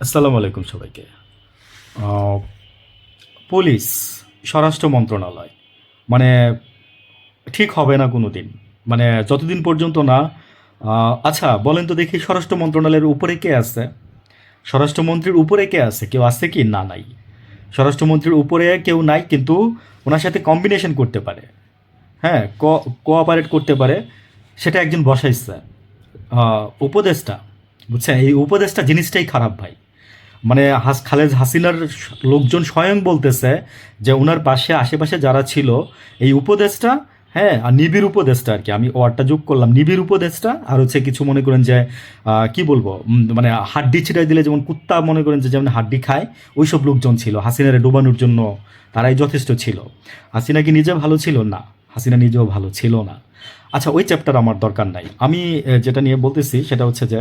আসসালামু আলাইকুম সবাইকে। পুলিশ স্বরাষ্ট্র মন্ত্রণালয় মানে ঠিক হবে না কোনো দিন মানে যতদিন পর্যন্ত না আচ্ছা বলেন তো দেখি স্বরাষ্ট্র মন্ত্রণালয়ের উপরে কে আছে? স্বরাষ্ট্রমন্ত্রীর উপরে কে আছে? কেউ আছে কি? না নাই। স্বরাষ্ট্রমন্ত্রীর উপরে কেউ নাই কিন্তু ওনার সাথে কম্বিনেশন করতে পারে। হ্যাঁ কোঅপারেট করতে পারে। সেটা একজন বসাইছে। আহ, উপদেষ্টা বুঝছেন? এই উপদেষ্টা জিনিসটাই খারাপ ভাই। মানে হাস খালেদ হাসিনার স- লোকজন স্বয়ং বলতেছে যে ওনার পাশে, আশেপাশে যারা ছিল, এই উপদেশটা হ্যাঁ আর নিবিড় উপদেশটা আর কি, আমি ওয়ার্ডটা যোগ করলাম, নিবিড় উপদেশটা আর হচ্ছে কিছু মনে করেন যে কি বলব মানে হাড্ডি ছিটাই দিলে, যেমন কুত্তা মনে করেন যে যেমন হাড্ডি খায় ওই সব লোকজন ছিল, হাসিনারে ডোবানোর জন্য তারাই যথেষ্ট ছিল। হাসিনা কি নিজে ভালো ছিল? না, হাসিনা নিজেও ভালো ছিল না। আচ্ছা ওই চ্যাপ্টার আমার দরকার নাই। আমি যেটা নিয়ে বলতেছি, সেটা হচ্ছে যে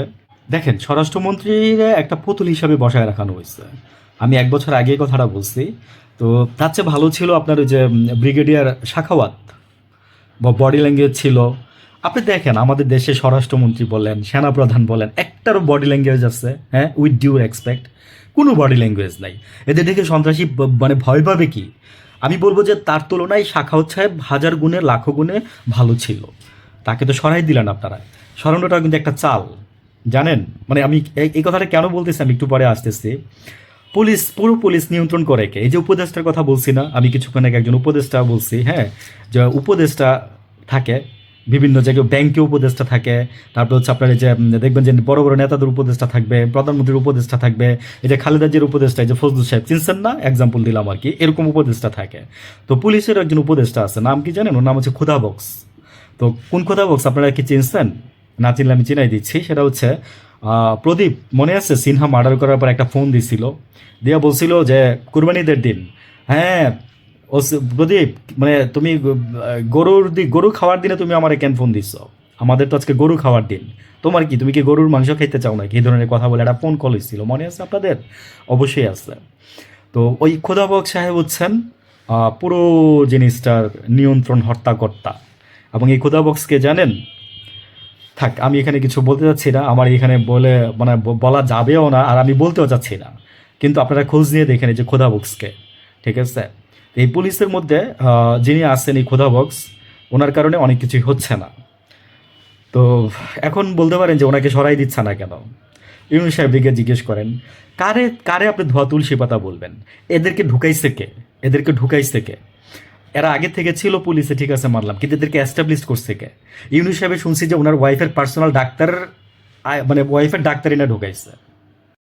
দেখেন স্বরাষ্ট্রমন্ত্রীর একটা পুতুল হিসাবে বসায় রাখানো হয়েছে। আমি এক বছর আগে কথাটা বলছি। তো তার চেয়ে ভালো ছিল আপনার ওই যে ব্রিগেডিয়ার শাখাওয়াত, বা বডি ল্যাঙ্গুয়েজ ছিল। আপনি দেখেন, আমাদের দেশে স্বরাষ্ট্রমন্ত্রী বলেন, সেনাপ্রধান বলেন, একটারও বডি ল্যাঙ্গুয়েজ আছে হ্যাঁ উইথ ডিউ রেসপেক্ট, কোনো বডি ল্যাঙ্গুয়েজ নাই। এদের দেখে সন্ত্রাসী মানে ভয় পাবে কি? আমি বলব যে, তার তুলনায় শাখাওয়াত সাহেব হাজার গুণে, লাখো গুণে ভালো ছিল। তাকে তো সরাই দিলেন আপনারা। সরানোটা কিন্তু একটা চাল। জানেন? মানে আমি এই- কথাটা কেন বলতেছি, আমি একটু পরে আসতেছি। পুলিশ, পুরো পুলিশ নিয়ন্ত্রণ করে কে এই যে উপদেষ্টার কথা বলছি না, আমি কিছুক্ষণ আগে একজন উপদেষ্টা বলছি হ্যাঁ যে উপদেষ্টা থাকে, বিভিন্ন জায়গায় ব্যাংকে উপদেষ্টা থাকে, তারপর হচ্ছে আপনার যে দেখবেন যে বড় বড় নেতাদের উপদেষ্টা থাকবে, প্রধানমন্ত্রীর উপদেষ্টা থাকবে, এই যে খালেদা জির উপদেষ্টা, এই যে ফজলুল সাহেব, চিনছেন না? এক্সাম্পল দিলাম আর কি, এরকম উপদেষ্টা থাকে। তো পুলিশের একজন উপদেষ্টা আছে, নাম কি জানেন? ওর নাম হচ্ছে খুদা বক্স। তো কোন কথা বক্স, আপনারা কি চিনছেন? না চিনলে আমি চিনাই দিচ্ছি, সেটা হচ্ছে প্রদীপ, মনে আছে সিনহা মার্ডার করার পর একটা ফোন দিছিল? দিয়া বলছিল যে, কুরবানিদের দিন। হ্যাঁ ও প্রদীপ মানে তুমি গরুর গরু খাওয়ার দিনে তুমি আমার কেন ফোন দিচ্ছ আমাদের তো আজকে গরু খাওয়ার দিন। তোমার কি, তুমি কি গরুর মাংস খাইতে চাও নাকি? এই ধরনের কথা বলে একটা ফোন কল এসেছিল মনে আছে আপনাদের? অবশ্যই আছে। তো ওই খোদাবক সাহেব হচ্ছেন পুরো জিনিসটার নিয়ন্ত্রণ হর্তাকর্তা। এবং এই খোদাবক্সকে জানেন থাক, আমি এখানে কিছু বলতে চাচ্ছি না, আমার এখানে বলে মানে বলা যাবেও না, আর আমি বলতেও চাচ্ছি না। কিন্তু আপনারা খোঁজ নিয়ে দেখেন এই যে খোদা বক্সকে, ঠিক আছে? এই পুলিশের মধ্যে যিনি আছেন এই খোদা বক্স, ওনার কারণে অনেক কিছুই হচ্ছে না। তো এখন বলতে পারেন যে ওনাকে সরাই দিচ্ছে না কেন? ইউনুস সাহেবকে জিজ্ঞেস করেন, কারে কারে আপনি ধোয়া তুলসী পাতা বলবেন? এদেরকে ঢুকাইছে কে? এদেরকে ঢুকাইছে কে? এরা আগে থেকে ছিল পুলিশে, ঠিক আছে মানলাম কিন্তু এদেরকে অ্যাস্টাবলিশ করছে কে? ইউনিসেফে শুনছি যে ওনার ওয়াইফের পার্সোনাল ডাক্তার মানে ওয়াইফের ডাক্তার এনে ঢুকাইছে।